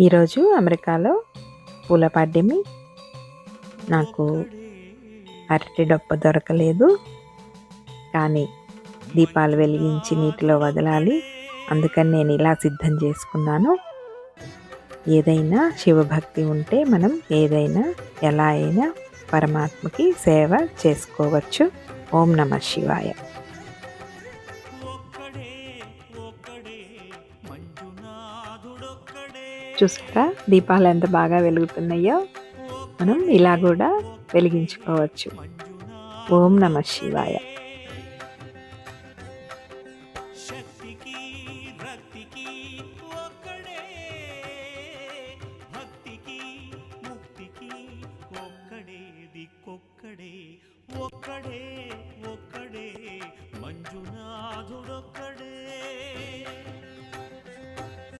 ఈరోజు అమెరికాలో పూల పాడ్యమి. నాకు అరటి డొప్ప దొరకలేదు. కానీ దీపాలు వెలిగించి నీటిలో వదలాలి. అందుకని నేను ఇలా సిద్ధం చేసుకున్నాను. ఏదైనా శివభక్తి ఉంటే మనం ఏదైనా ఎలా అయినా పరమాత్మకి సేవ చేసుకోవచ్చు. ఓం నమ శివాయ. చూసారా? దీపాలు ఎంత బాగా వెలుగుతున్నాయో మనం ఇలా కూడా వెలిగించుకోవచ్చు. ఓం నమ శివాయ. శక్తికి భక్తికి ముక్తికి ఒక్కడే